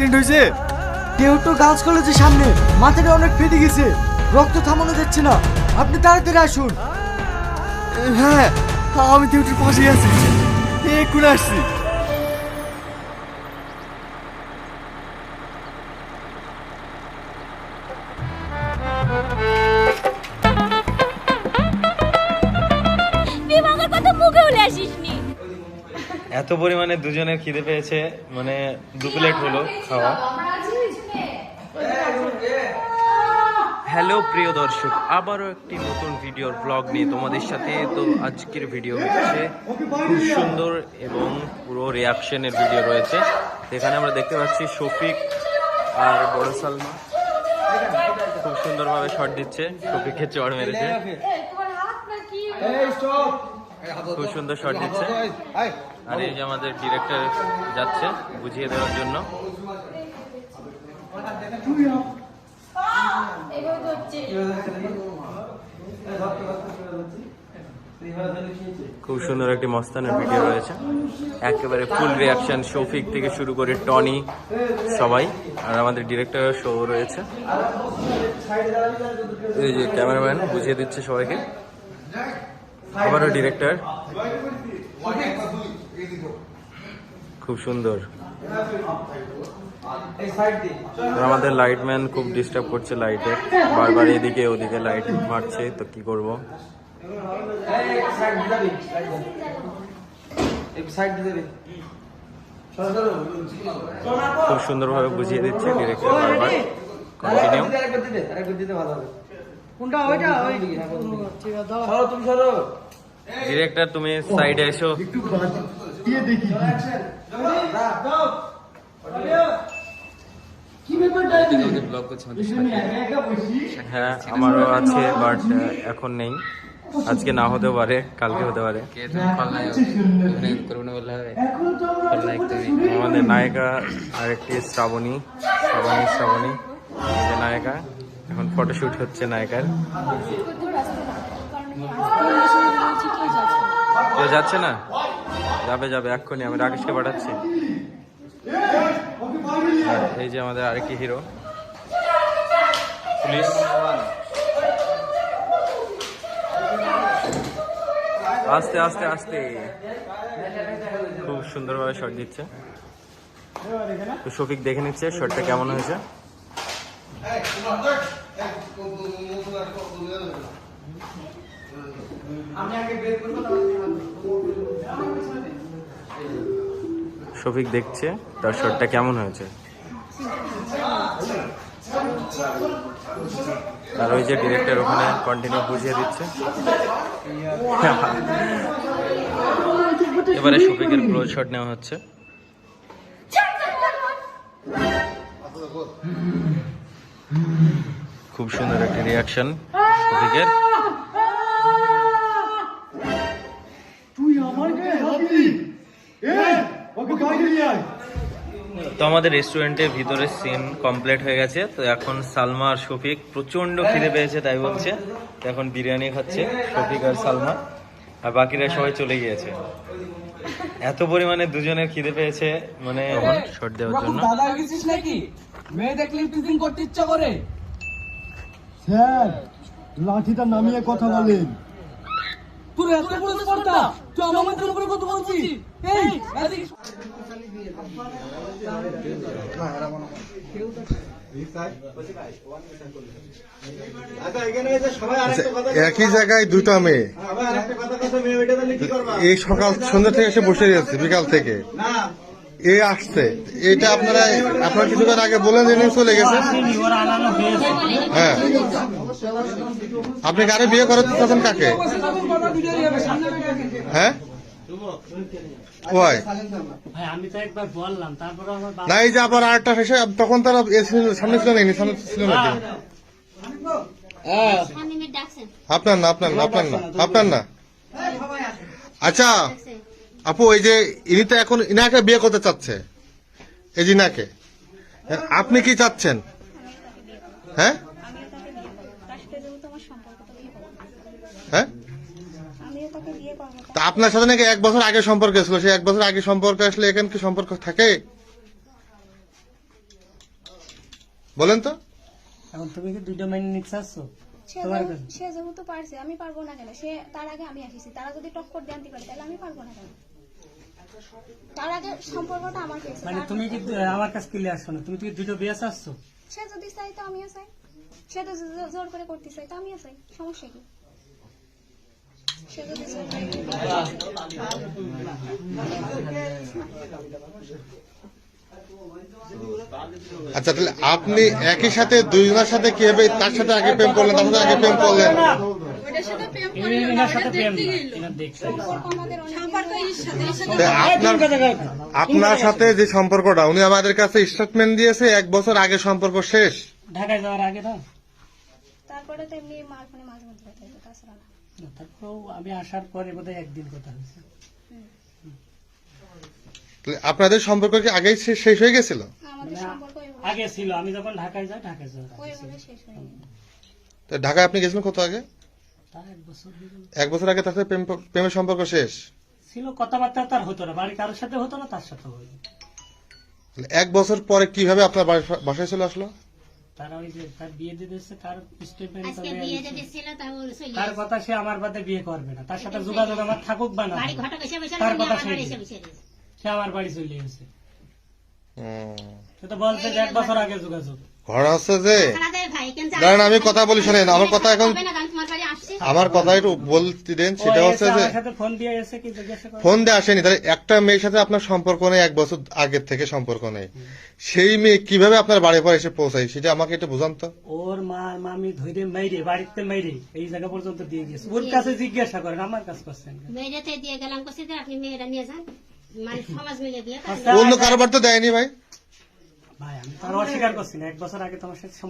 Accident হয়েছে? কেউ তো গার্লস কলেজের সামনে মাথাটা অনেক ফেটে গেছে রক্ত থামানো যাচ্ছে না। আপনি তাড়াতাড়ি আসুন। হ্যাঁ আমি ডিউটির পাশেই আছি। এক্ষুনি আসছি। বিভাগের কথা আসিসনি। এত পরিমাণে দুজনের খিদে পেয়েছে মানে দু প্লেট হলো খাওয়া। হ্যালো প্রিয় দর্শক আবারও একটি নতুন ভিডিওর ব্লগ নিয়ে তোমাদের সাথে। তো আজকের ভিডিও হচ্ছে খুব সুন্দর এবং পুরো রিয়াকশনের ভিডিও রয়েছে। এখানে আমরা দেখতে পাচ্ছি শফিক আর বড় সালমা। খুব সুন্দরভাবে শট দিচ্ছে শফিককে চড় মেরেছে। তোমার হাত না কি? খুব সুন্দর শট দিচ্ছে। আর এই যে আমাদের ডিরেক্টর যাচ্ছে বুঝিয়ে দেওয়ার জন্য। খুব সুন্দর একটি মস্তানের ভিডিও রয়েছে। একেবারে ফুল রিয়াকশন শফিক থেকে শুরু করে টনি সবাই। আর আমাদের ডিরেক্টর শো রয়েছে। এই যে ক্যামেরাম্যান বুঝিয়ে দিচ্ছে সবাইকে। আবারও ডিরেক্টর খুব সুন্দর। আমাদের লাইটম্যান খুব ডিস্টার্ব করছে লাইটে বারবার এদিকে ওদিকে লাইট মারছে তো কি করব? খুব সুন্দরভাবে বুঝিয়ে দিচ্ছে ডিরেক্টর বারবার। কন্টিনিউ কোনটা ওইটা ওই ঠিক আছে দাও ডিরেক্টর তুমি সাইডে এসো। কি। ব্যাপারটা হ্যাঁ আমারও আছে বাট এখন নেই। আজকে না হতে পারে কালকে হতে পারে। আমাদের নায়িকা আরেকটি শ্রাবণী শ্রাবণী শ্রাবণী। নায়িকা। এখন ফটোশুট হচ্ছে নায়িকার। কেউ যাচ্ছে না? যাবে যাবে, এক্ষুনি আমি রাকেশকে পাঠাচ্ছি। এই যে আমাদের আরেকটি হিরো পুলিশ। আস্তে আস্তে আস্তে। খুব সুন্দরভাবে শট দিচ্ছে। তো শফিক দেখে নিচ্ছে শটটা কেমন হয়েছে? শফিক দেখছে, তার শটটা কেমন হয়েছে? আর ওই যে ডিরেক্টর ওখানে কন্টিনিউ বুঝিয়ে দিচ্ছে। এবারে শফিকের ক্লোজ শট নেওয়া হচ্ছে। খুব সুন্দর একটা রিয়াকশন আয়। তো আমাদের রেস্টুরেন্টের ভিতরে সিন কমপ্লিট হয়ে গেছে। তো এখন সালমা আর শফিক প্রচণ্ড খিদে পেয়েছে তাই বলছে। তো এখন বিরিয়ানি খাচ্ছে শফিক আর সালমা। আর বাকিরা সবাই চলে গিয়েছে। এত পরিমাণে দুজনের খিদে পেয়েছে মানে এখন শট দেওয়ার জন্য। দাদা গেছিস নাকি? মেয়ে দেখলে টিফিন করতে ইচ্ছা করে। স্যার লাঠিটা নামিয়ে কথা বলেন। তোর এত বড় স্পর্ধা? তুই আমার মাথার উপরে কত বলছিস? এই একই জায়গায় দুটা মেয়ে। এই সকাল সন্ধ্যা থেকে এসে বসে যাচ্ছে বিকাল থেকে। এ আসছে। এটা আপনারা আপনারা কিছুক্ষণ আগে বলে দিন চলে গেছে। হ্যাঁ। আপনি কারে বিয়ে করাতে চাচ্ছেন কাকে? হ্যাঁ? না এই যে আবার আরেকটা শেষে তখন তারা সামনে ছিল না সামনে ছিল নাকি আপনার না আপনার না আপনার না আপনার না। আচ্ছা আপু এই যে ইনি তো এখন ইনাকে বিয়ে করতে চাচ্ছে। এই যে ইনাকে। আপনি কি চাচ্ছেন? হ্যাঁ? হ্যাঁ? তা আপনার সাথে নাকি এক বছর আগে সম্পর্ক ছিল সে এক বছর আগে সম্পর্ক আসলে এখানে কি সম্পর্ক থাকে? বলেন তো। এখন তুমি কি দুইটা মাইনে নিতে চাচ্ছ? সে তোমার যেহেতু- কাছে? সে যেহেতু পারছে আমি পারব না কেন? সে তার আগে আমি আসিছি। তারা যদি টক্কর দিয়ে আনতে পারে তাহলে আমি পারব না কেন? তার আগে সম্পর্কটা আমার পেয়েছে মানে তুমি কি আমার কাছে ক্লিয়ার শোনো তুমি কি দুটো বিয়ে চাচ্ছ। সে যদি চাই তো আমিও চাই। সে তো জোর করে করতে চাই তো আমিও চাই সমস্যা কি। আচ্ছা তাহলে আপনি একই সাথে দুইজনের সাথে কীভাবে তার সাথে আগে প্রেম করলেন তার সাথে আগে প্রেম করলেন? আপনার সাথে যে সম্পর্কটা উনি আমাদের কাছে স্টেটমেন্ট দিয়েছে এক বছর আগে সম্পর্ক শেষ। ঢাকায় যাওয়ার আগে না তারপরে তো এমনি ফোনে মাঝে মধ্যে কথা হতো তাছাড়া না। না, তারপরেও আমি আসার পরে বোধহয় একদিন কথা হয়েছে। আপনাদের সম্পর্ক কি আগেই শে- শেষ হয়ে গেছিল? আগে ছিল আমি যখন ঢাকায় যাই ঢাকায় আগে তো ঢাকায় আপনি গেছিলেন কত আগে? এক বছর আগে তার সাথে প্রেমের সম্পর্ক শেষ? ছিল কথাবার্তা তার হতো না বাড়ি কারোর সাথে হতো না তার সাথে হতো এক বছর পরে কীভাবে আপনার বাসা- বাসায় চলে আসলো? তারা ওই যে তার বিয়ে দিয়ে দিচ্ছে তার স্টেটমেন্ট তার কথা সে আমার বাদে বিয়ে করবে না। তার সাথে যোগাযোগ আমার থাকুক বা না বাড়ি থাকুক। ঘটক এসে বসে তার কথা। সে আমার বাড়ি চলে গেছে। সে তো বলছে যে এক বছর আগে যোগাযোগ। ঘটনা হচ্ছে যে। আপনাদের ভাই কেন দাঁড়ান আমি কথা বলি শোনেন আমার কথা এখন আমার কথা একটু বলতে দেন সেটা হচ্ছে যে ফোন দিয়ে আসেনি তাহলে একটা মেয়ের সাথে আপনার সম্পর্ক নেই এক বছর আগের থেকে সম্পর্ক নেই। সেই মেয়ে কীভাবে আপনার বাড়ি পর এসে পৌঁছায় সেটা আমাকে একটু বুঝান তো। ওর মা মামি ধরে মেরে বাড়িতে মেরে এই জায়গা পর্যন্ত দিয়ে গেছে। ওর কাছে জিজ্ঞাসা করেন আমার কাছে করছেন? মেয়েরাতে দিয়ে গেলাম আপনি মেয়েরা নিয়ে যান মানে সমাজ মিলে দিয়ে আচ্ছা, অন্য কারোবার তো দেয়নি ভাই? ভাই আমি তো আর অস্বীকার করছি না এক বছর আগে তোমার সাথে সম্পর্ক